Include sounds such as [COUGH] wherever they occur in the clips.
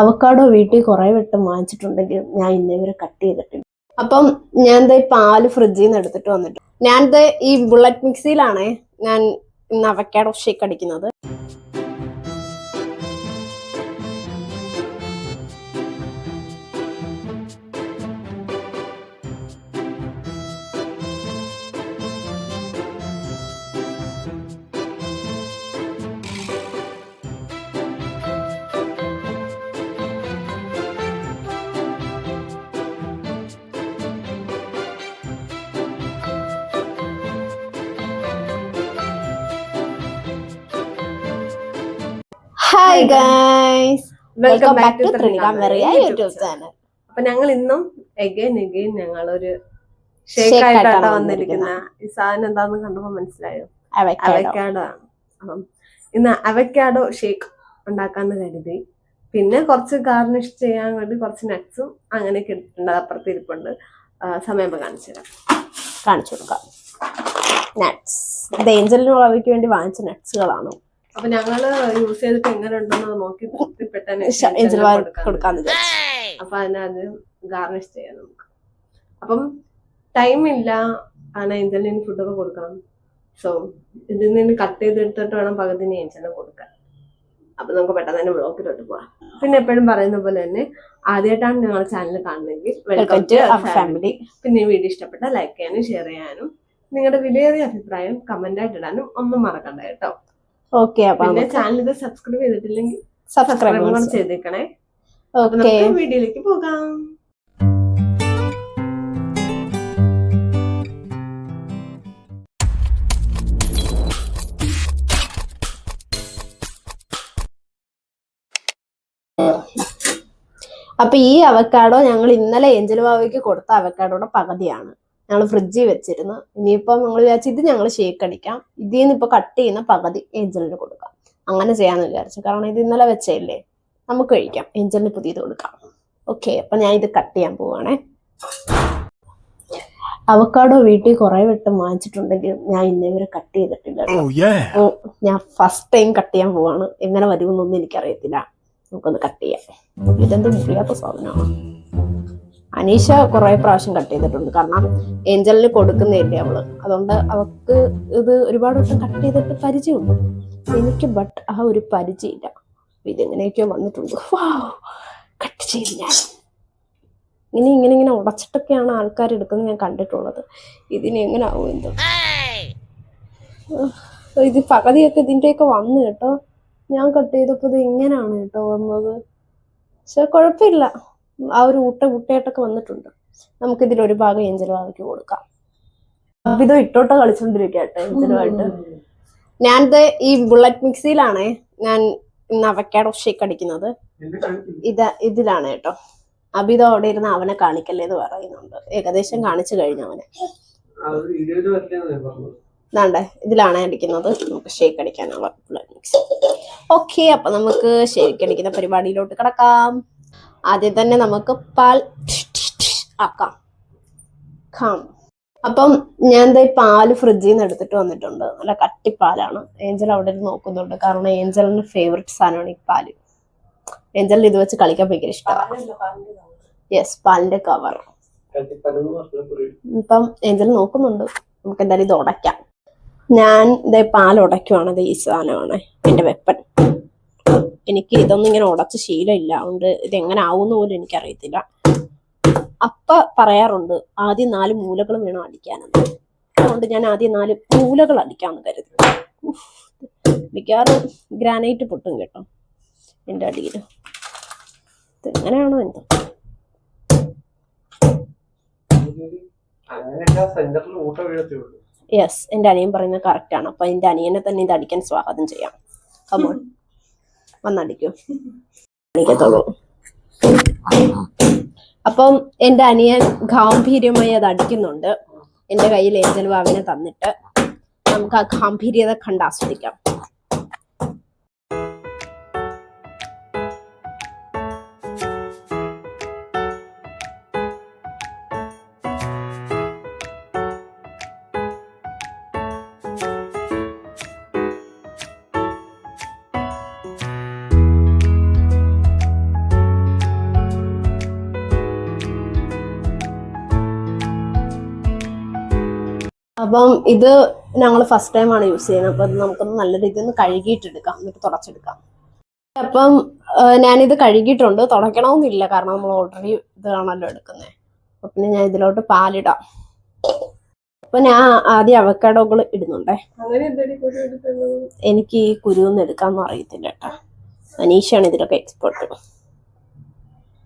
Avocado വീട്ടിൽ കുറെ വട്ടം വാങ്ങിച്ചിട്ടുണ്ടെങ്കിലും ഞാൻ ഇന്നേവരെ കട്ട് ചെയ്തിട്ടില്ല. അപ്പം ഞാൻ ദേ പാൽ ഫ്രിഡ്ജിൽ നിന്ന് എടുത്തിട്ട് വന്നിട്ട്. ഞാൻ ദേ ഈ ബുള്ളറ്റ് മിക്സിയിലാണ് ഞാൻ ഇന്ന് അവക്കാടോ ഷേക്ക് അടിക്കുന്നത്. Hi guys welcome back to Thrinika Meriya YouTube channel അപ്പൊ ഞങ്ങൾ ഇന്നും എഗൈൻ എഗൈൻ ഞങ്ങൾ ഒരു ഷേക്ക് ആയിട്ടാണ് വന്നിരിക്കുന്ന ഈ സാധനം എന്താണെന്ന് കണ്ടപ്പോ മനസ്സിലായോ? അവക്കാഡോ ആണ് അപ്പം ഇന്ന് അവക്കാഡോ ഷേക്ക് ഉണ്ടാക്കാന്ന് കരുതി. പിന്നെ കുറച്ച് ഗാർണിഷ് ചെയ്യാൻ വേണ്ടി കുറച്ച് നട്ട്സും അങ്ങനെയൊക്കെ എടുത്തിട്ടുണ്ട്. അത് അപ്പുറത്ത് ഇരിപ്പുണ്ട്. സമയം കാണിച്ചു തരാം. കാണിച്ചു കൊടുക്കാം. നട്ട്സ് ഇത് ഏഞ്ചലിന് വേണ്ടി വാങ്ങിച്ച നട്ട്സുകളാണ് അപ്പൊ ഞങ്ങൾ യൂസ് ചെയ്തിട്ട് എങ്ങനെ ഉണ്ടെന്ന് നോക്കി കൊടുക്കാം. കൊടുക്കാന്ന് അപ്പൊ അതിനകത്ത് ഗാർണിഷ് ചെയ്യാം നമുക്ക്. അപ്പം ടൈം ഇല്ല. ആണ് ഏഞ്ചലിന് ഫുഡൊക്കെ കൊടുക്കണം. സോ ഇതിൽ നിന്ന് കട്ട് ചെയ്തെടുത്തിട്ട് വേണം പകുതിന് ഏഞ്ചലിന് കൊടുക്കാൻ. അപ്പൊ നമുക്ക് പെട്ടെന്ന് തന്നെ ബ്ലോക്കിലോട്ട് പോവാം. പിന്നെ എപ്പോഴും പറയുന്ന പോലെ തന്നെ ആദ്യമായിട്ടാണ് ഞങ്ങളുടെ ചാനൽ കാണുന്നതെങ്കിൽ വെൽക്കം ടു ഫാമിലി ഫാമിലി പിന്നെ വീഡിയോ ഇഷ്ടപ്പെട്ട ലൈക്ക് ചെയ്യാനും ഷെയർ ചെയ്യാനും നിങ്ങളുടെ വിലയേറിയ അഭിപ്രായം കമന്റ് ആയിട്ട് ഇടാനും ഒന്നും മറക്കണ്ട കേട്ടോ. ഓക്കെ അപ്പൊ പിന്നെ ചാനൽ ഇത് സബ്സ്ക്രൈബ് ചെയ്തിട്ടില്ലെങ്കിൽ സബ്സ്ക്രൈബ് ചെയ്തേക്കണേ. ഓക്കെ വീഡിയോയിലേക്ക് പോകാം. അപ്പൊ ഈ അവക്കാടോ ഞങ്ങൾ ഇന്നലെ ഏഞ്ചൽ ബാവയ്ക്ക് കൊടുത്ത അവക്കാടോടെ പകുതിയാണ്. ഞങ്ങൾ ഫ്രിഡ്ജിൽ വെച്ചിരുന്നു. ഇനിയിപ്പം ഞങ്ങൾ വിചാരിച്ചു ഇത് ഞങ്ങൾ ഷേക്ക് അടിക്കാം. ഇതിൽ നിന്ന് ഇപ്പോൾ കട്ട് ചെയ്യുന്ന പകുതി ഏഞ്ചലിന് കൊടുക്കാം. അങ്ങനെ ചെയ്യാമെന്ന് വിചാരിച്ചു. കാരണം ഇത് ഇന്നലെ വെച്ചല്ലേ നമുക്ക് കഴിക്കാം. ഏഞ്ചലിന് പുതിയത് കൊടുക്കാം. ഓക്കെ അപ്പം ഞാൻ ഇത് കട്ട് ചെയ്യാൻ പോവാണേ. അവക്കാടോ വീട്ടിൽ കുറെ വട്ടം വാങ്ങിച്ചിട്ടുണ്ടെങ്കിലും ഞാൻ ഇന്നേവരെ കട്ട് ചെയ്തിട്ടില്ല. Oh ഞാൻ ഫസ്റ്റ് ടൈം കട്ട് ചെയ്യാൻ പോവാണ്. എങ്ങനെ വരുമെന്നൊന്നും എനിക്കറിയത്തില്ല. നമുക്കൊന്ന് കട്ട് ചെയ്യാം. ഇതെന്ത് മുറിയാത്ത സാധനമാണ്. അനീഷ കുറെ പ്രാവശ്യം കട്ട് ചെയ്തിട്ടുണ്ട്. കാരണം ഏഞ്ചലിന് കൊടുക്കുന്നില്ലേ അവൾ. അതുകൊണ്ട് അവക്ക് ഇത് ഒരുപാട് വട്ടം കട്ട് ചെയ്തിട്ട് പരിചയമുണ്ട്. എനിക്ക് ബട്ട് ആ ഒരു പരിചയമില്ല. ഇതെങ്ങനെയൊക്കെയോ വന്നിട്ടുണ്ട്. കട്ട് ചെയ്ത് ഞാൻ. ഇനി ഇങ്ങനെ ഇങ്ങനെ ഉടച്ചിട്ടൊക്കെയാണ് ആൾക്കാർ എടുക്കുന്നത് ഞാൻ കണ്ടിട്ടുള്ളത്. ഇതിന് എങ്ങനെ ആവും എന്തോ ഇത് പകുതിയൊക്കെ ഇതിന്റെയൊക്കെ വന്നു കേട്ടോ. ഞാൻ കട്ട് ചെയ്തപ്പോൾ ഇത് ഇങ്ങനെയാണ് കേട്ടോ വന്നത്? പക്ഷെ കുഴപ്പമില്ല. ആ ഒരു ഊട്ട ഊട്ടയായിട്ടൊക്കെ വന്നിട്ടുണ്ട്. നമുക്ക് നമുക്കിതിൽ ഒരു ഭാഗം ഏഞ്ചലുവാക്കി കൊടുക്കാം. ഇത് കളിച്ചോണ്ടിരിക്കട്ടെ കളിച്ചോണ്ടിരിക്കുക ഏഞ്ചലുമായിട്ട്. ഞാൻ ഈ ബുള്ളറ്റ് മിക്സിയിലാണ് ഞാൻ ഇന്ന് അവക്കാടോ ഷേക്ക് അടിക്കുന്നത്. ഇത് ഇതിലാണ് കേട്ടോ. അബിതോ അവിടെ ഇരുന്ന് അവനെ കാണിക്കല്ലേ എന്ന് പറയുന്നുണ്ട്. ഏകദേശം കാണിച്ചു കഴിഞ്ഞു അവനെ. ഇതാണ്ടേ ഇതിലാണ് അടിക്കുന്നത്. നമുക്ക് ഷേക്ക് അടിക്കാനുള്ള മിക്സി. ഓക്കെ അപ്പൊ നമുക്ക് ഷേക്ക് അടിക്കുന്ന പരിപാടിയിലോട്ട് കിടക്കാം. ആദ്യം തന്നെ നമുക്ക് പാൽ ആക്കാം. ഖാം. അപ്പം ഞാൻ ദേ പാൽ ഫ്രിഡ്ജിൽ നിന്ന് എടുത്തിട്ട് വന്നിട്ടുണ്ട്. നല്ല കട്ടിപ്പാലാണ്. ഏഞ്ചൽ അവിടെ ഇരുന്ന് നോക്കുന്നുണ്ട്. കാരണം ഏഞ്ചലിന്റെ ഫേവററ്റ് സാധനമാണ് ഈ പാൽ. ഏഞ്ചലിന് ഇത് വെച്ച് കളിക്കാൻ ഭയങ്കര ഇഷ്ടമാണ്. യെസ് പാലിന്റെ കവർ ഇപ്പം ഏഞ്ചൽ നോക്കുന്നുണ്ട്. നമുക്ക് എന്തായാലും ഇത് ഉടയ്ക്കാം. ഞാൻ ഇതേ പാൽ ഉടയ്ക്കുവാണ് ഈ സാധനമാണ്. എന്റെ വെപ്പൻ എനിക്ക് ഇതൊന്നും ഇങ്ങനെ ഉടച്ച് ശീലമില്ല. അതുകൊണ്ട് ഇതെങ്ങനെ ആവുന്ന പോലും എനിക്കറിയത്തില്ല. അപ്പ പറയാറുണ്ട് ആദ്യം നാല് മൂലകൾ വേണം അടിക്കാനെന്ന്. അതുകൊണ്ട് ഞാൻ ആദ്യം നാല് മൂലകൾ അടിക്കാമെന്ന് കരുതി ഉഫ്. മിക്കവാറും ഗ്രാനൈറ്റ് പൊട്ടും കേട്ടോ എന്റെ അടിയിൽ. എങ്ങനെയാണോ എന്തോ യെസ് എന്റെ അനിയൻ പറയുന്നത് കറക്റ്റ് ആണ്. അപ്പൊ എന്റെ അനിയനെ തന്നെ ഇത് അടിക്കാൻ സ്വാഗതം ചെയ്യാം. കമോൺ വന്നടിക്കൂ. അടിക്കത്തുള്ളൂ [LAUGHS] അപ്പം എന്റെ അനിയൻ ഗാംഭീര്യമായി അത് അടിക്കുന്നുണ്ട്. എന്റെ കയ്യിൽ ഏഞ്ചൽ വാവിനെ തന്നിട്ട് നമുക്ക് ആ ഗാംഭീര്യത കണ്ട് ആസ്വദിക്കാം. അപ്പം ഇത് ഞങ്ങൾ ഫസ്റ്റ് ടൈം ആണ് യൂസ് ചെയ്യുന്നത്. അപ്പം നമുക്കൊന്ന് നല്ല രീതിയിൽ ഒന്ന് കഴുകിയിട്ടെടുക്കാം. എന്നിട്ട് തുടച്ചെടുക്കാം. അപ്പം ഞാനിത് കഴുകിയിട്ടുണ്ട്. തുടയ്ക്കണമെന്നില്ല കാരണം നമ്മൾ ഓൾറെഡി ഇതാണല്ലോ എടുക്കുന്നത് അപ്പം പിന്നെ ഞാൻ ഇതിലോട്ട് പാലിടാം. അപ്പൊ ഞാൻ ആദ്യം അവക്കാഡോകൾ ഇടുന്നുണ്ടേ. എനിക്ക് ഈ കുരുവൊന്നും എടുക്കാന്ന് അറിയത്തില്ല കേട്ടോ. അനീഷാണ് ഇതിലൊക്കെ എക്സ്പേർട്ട്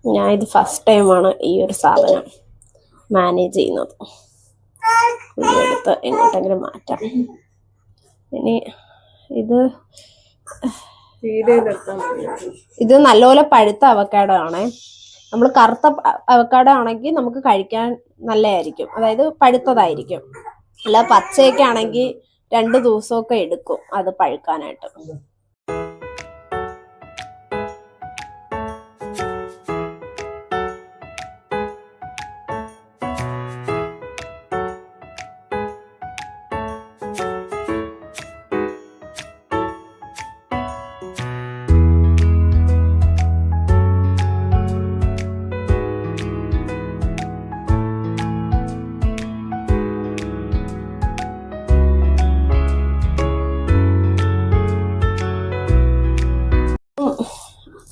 ഞാൻ ഇത് ഫസ്റ്റ് ടൈമാണ് ഈ ഒരു സാധനം മാനേജ് ചെയ്യുന്നത്. എങ്ങോട്ടെങ്കിലും മാറ്റാം. ഇനി ഇത് ഇത് നല്ലപോലെ പഴുത്ത അവക്കാടോ ആണേ. നമ്മൾ കറുത്ത അവക്കാടോ ആണെങ്കിൽ നമുക്ക് കഴിക്കാൻ നല്ലതായിരിക്കും. അതായത് പഴുത്തതായിരിക്കും. അല്ല പച്ചയൊക്കെ ആണെങ്കിൽ രണ്ട് ദിവസമൊക്കെ എടുക്കും അത് പഴുക്കാനായിട്ട്.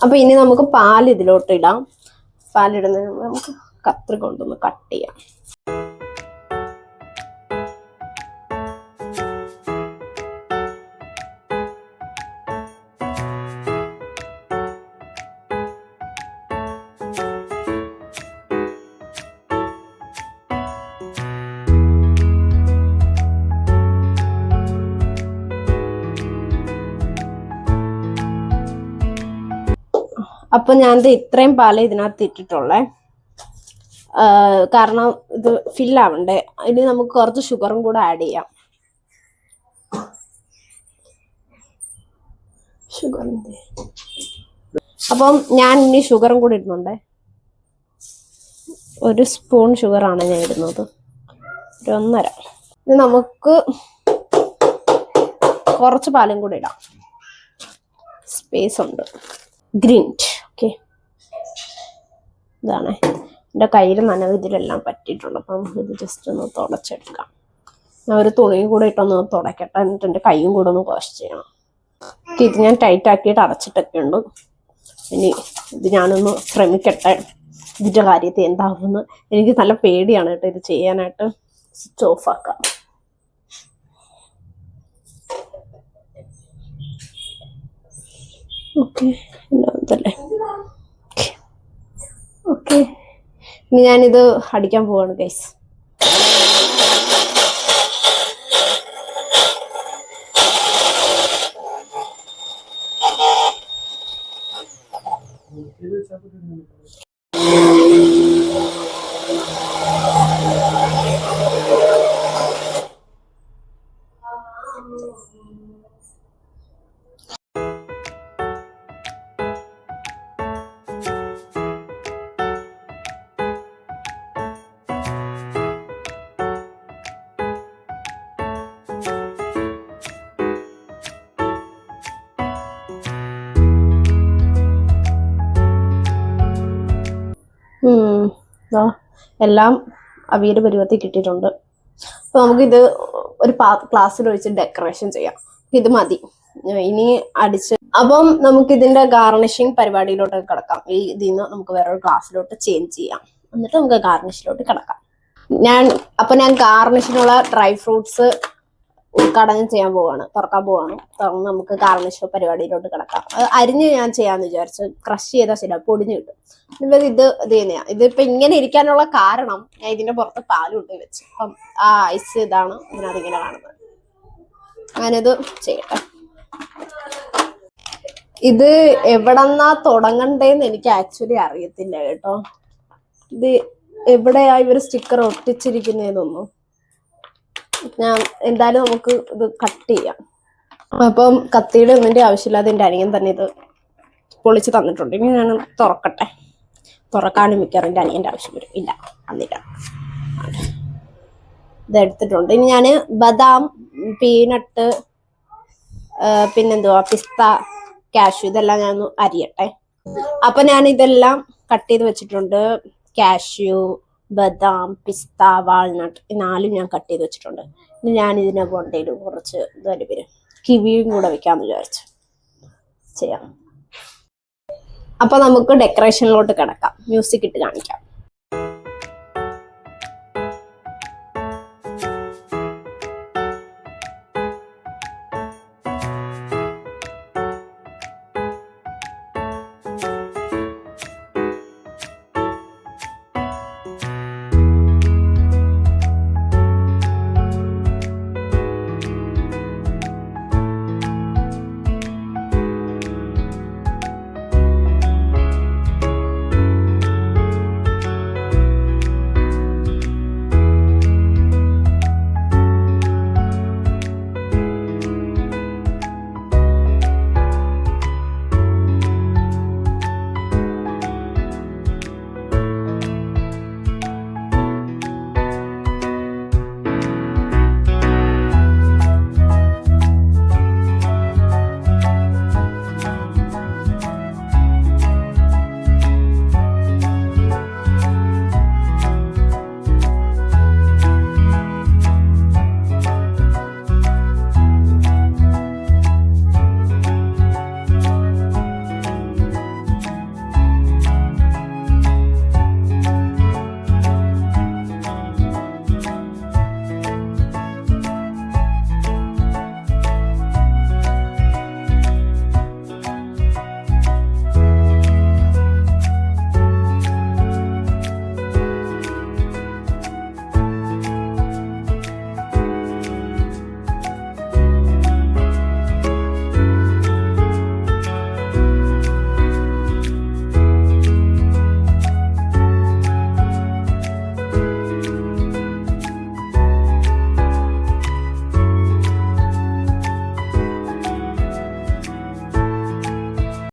അപ്പൊ ഇനി നമുക്ക് പാൽ ഇതിലോട്ട് ഇടാം. പാലിടുന്നതിന് നമുക്ക് കത്രി കൊണ്ടൊന്ന് കട്ട് ചെയ്യാം. അപ്പൊ ഞാൻ ഇത്രയും പാൽ ഇതിനകത്ത് ഇട്ടിട്ടുള്ളേ. കാരണം ഇത് ഫില്ലാവണ്ടേ ഇനി നമുക്ക് കുറച്ച് ഷുഗറും കൂടെ ആഡ് ചെയ്യാം. ഷുഗറിന്റെ അപ്പം ഞാൻ ഇനി ഷുഗറും കൂടെ ഇടുന്നുണ്ടേ. ഒരു സ്പൂൺ ഷുഗറാണ് ഞാൻ ഇടുന്നത്. ഒരു ഒന്നര. ഇനി നമുക്ക് കുറച്ച് പാലും കൂടെ ഇടാം. സ്പേസ് ഉണ്ട്. Grind okay. ഇതാണ്. എന്റെ കയ്യിൽ നനവ് ഇതിലെല്ലാം പറ്റിയിട്ടുണ്ട്. അപ്പം ഇത് ജസ്റ്റ് ഒന്ന് തുടച്ചെടുക്കാം. ഞാൻ ഒരു തുണിയും കൂടെ ഇട്ടൊന്ന് തുടയ്ക്കട്ടെ എന്നിട്ട് എന്റെ കൈയും കൂടെ ഒന്ന് വാഷ് ചെയ്യണം. ഓക്കെ, ഇത് ഞാൻ ടൈറ്റ് ആക്കിയിട്ട് അടച്ചിട്ടൊക്കെ ഉണ്ട്. ഇനി ഇത് ഞാനൊന്ന് ശ്രമിക്കട്ടെ. ഇതിന്റെ കാര്യത്തിൽ എന്താവുമെന്ന്. എനിക്ക് നല്ല പേടിയാണ് കേട്ടോ ഇത് ചെയ്യാനായിട്ട്. സ്വിച്ച് ഓഫ് ആക്കാം. ഓക്കെ ഇതല്ലേ. ഓക്കെ. ഇനി ഞാനിത് അടിക്കാൻ പോവാണ് ഗൈസ് എല്ലാം അവിയൽ പരുവത്തിൽ കിട്ടിയിട്ടുണ്ട്. അപ്പൊ നമുക്കിത് ഒരു ക്ലാസ്സിൽ ഒഴിച്ച് ഡെക്കറേഷൻ ചെയ്യാം. ഇത് മതി. ഇനി അടിച്ച് അപ്പം നമുക്ക് ഇതിന്റെ ഗാർണിഷിങ് പരിപാടിയിലോട്ട് കിടക്കാം. ഈ ഇതിൽ നിന്ന് നമുക്ക് വേറൊരു ക്ലാസ്സിലോട്ട് ചേഞ്ച് ചെയ്യാം. എന്നിട്ട് നമുക്ക് ഗാർണിഷിലോട്ട് കിടക്കാം. ഞാൻ അപ്പൊ ഞാൻ ഗാർണിഷിനുള്ള ഡ്രൈ ഫ്രൂട്ട്സ് ഉദ്ഘാടനം ചെയ്യാൻ പോവാണ് തുറക്കാൻ പോവാണ്. തുറന്ന് നമുക്ക് കാർണിഷ് പരിപാടിയിലോട്ട് കിടക്കാം. അത് അരിഞ്ഞ് ഞാൻ ചെയ്യാന്ന് വിചാരിച്ചു ക്രഷ് ചെയ്താൽ ശരിയാ പൊടിഞ്ഞു കിട്ടും. ഇത് ഇത് തന്നെയാ. ഇതിപ്പോ ഇങ്ങനെ ഇരിക്കാനുള്ള കാരണം ഞാൻ ഇതിന്റെ പുറത്ത് പാലുണ്ട് വെച്ചു. അപ്പം ആ ഐസ് ഇതാണ് ഇതിനകത്തിങ്ങനെ കാണുന്നത്. ഞാനിത് ചെയ്യട്ടെ. ഇത് എവിടെന്നാ തുടങ്ങണ്ടേന്ന് എനിക്ക് ആക്ച്വലി അറിയത്തില്ല കേട്ടോ. ഇത് എവിടെയാ ഇവർ സ്റ്റിക്കർ ഒട്ടിച്ചിരിക്കുന്നതെന്നൊന്നും ഞാൻ എന്തായാലും നമുക്ക് ഇത് കട്ട് ചെയ്യാം. അപ്പം കത്തിയുടെ ഒന്നിന്റെ ആവശ്യമില്ലാതെ എന്റെ അനിയൻ തന്നെ ഇത് പൊളിച്ച് തന്നിട്ടുണ്ട്. ഇനി ഞാൻ തുറക്കട്ടെ. തുറക്കാനും മിക്കവാറും എന്റെ അനിയന്റെ ആവശ്യം വരും. ഇല്ല അന്നില്ല ഇത് എടുത്തിട്ടുണ്ട്. ഇനി ഞാൻ ബദാം പീനട്ട് പിന്നെന്തുവാ പിസ്ത കാഷ്യൂ ഇതെല്ലാം ഞാൻ ഒന്ന് അരിയട്ടെ. അപ്പം ഞാൻ ഇതെല്ലാം കട്ട് ചെയ്ത് വെച്ചിട്ടുണ്ട്. കാഷ്യൂ ബദാം പിസ്ത വാൾനട്ട് ഈ നാലും ഞാൻ കട്ട് ചെയ്ത് വെച്ചിട്ടുണ്ട്. ഇനി ഞാൻ ഇതിനെ കൊണ്ടേലും കുറച്ച് ഇതുവരെ പേര് കിവിയും കൂടെ വെക്കാമെന്ന് വിചാരിച്ചു. ചെയ്യാം. അപ്പൊ നമുക്ക് ഡെക്കറേഷനിലോട്ട് കിടക്കാം. മ്യൂസിക് ഇട്ട് കാണിക്കാം.